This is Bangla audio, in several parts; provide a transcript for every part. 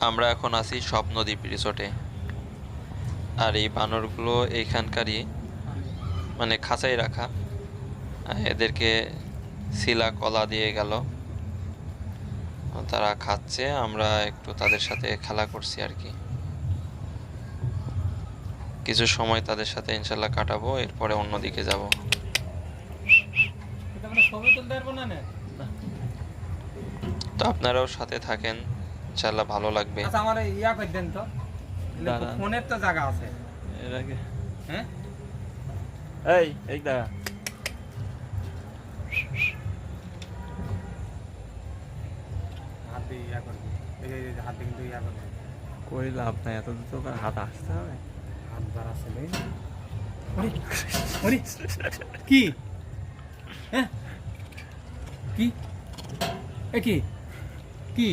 আমরা এখন আছি স্বপ্নদ্বীপ রিসোর্টে আর এই বানরগুলো এইখানকারই মানে খাঁচাই রাখা। এদেরকে শিলা কলা দিয়ে গেল। তারা খাচ্ছে আমরা একটু তাদের সাথে খেলা করছি আর কি। কিছু সময় তাদের সাথে ইনশাল্লাহ কাটাবো এরপরে অন্যদিকে যাব। মানে তো আপনারাও সাথে থাকেন। ইনশাল্লাহ ভালো লাগবে। আচ্ছা আমার ইয়া করে দেন তো। ফোনের তো জায়গা আছে। এটাকে হ্যাঁ? এই এই দাঁড়া। হাত দিয়ে ইয়া করবি। এই যে- এই যে হাত কিন্তু ইয়া করবি। কই লাভ নাই এত দূর তো হাত আসতে হবে। হাত বাড়াচ্ছে নেই ওরে ওরে কি? হ্যাঁ? কি? এ কি? কি?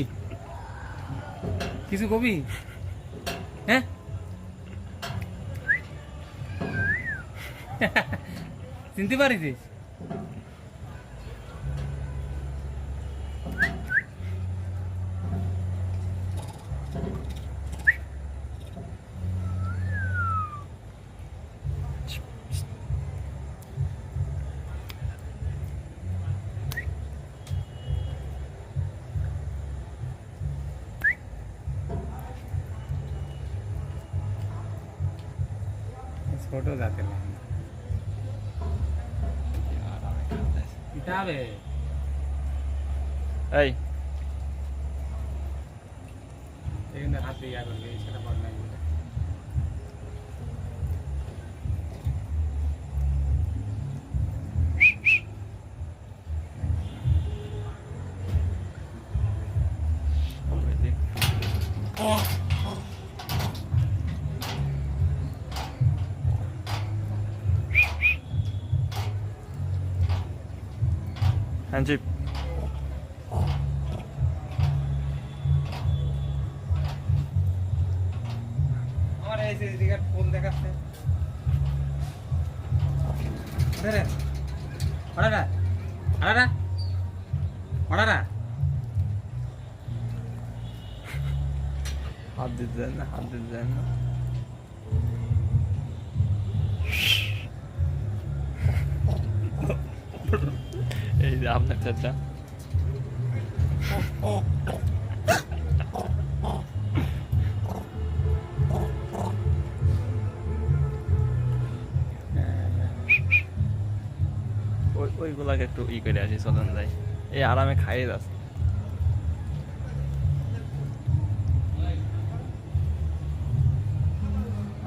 কিছু কবি? হ্যাঁ? চিনতে পারিস ছোট জাতের লেহেঙ্গা এটা হবে এই এখানে হাত দিয়ে ইয়া করবি সেটা বদলাই দিবে হ্যান্ডশিপ ওড়ারা হাত দিতে না হাত দিতে না। আপনার চাচা ওই ওইগুলাকে একটু ই করে আসি চলেন যাই। এই আরামে খাইয়ে যাচ্ছে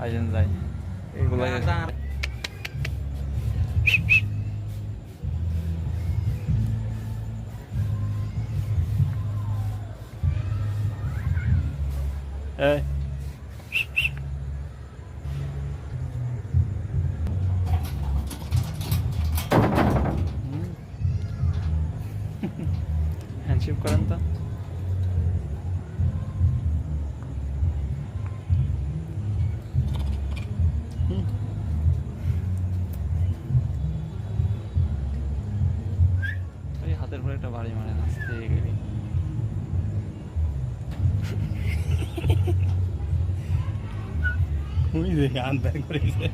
আইজেন যাই। এইগুলাকে এই হ্যান্ডশিপ করেন তো হাতের পরে একটা বাড়ি মারে নাচতে উনি দেখে আনতে করেছে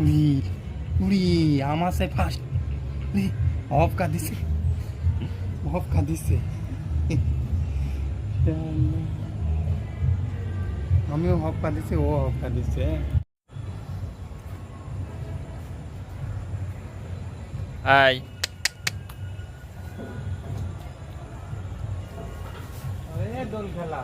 উড়ি উড়ি আমার সে ফার্স্ট অফ কা দিছে অফ কা দিছে আমিও হফ কা দিছি ও হফ কা দিছে দোল খেলা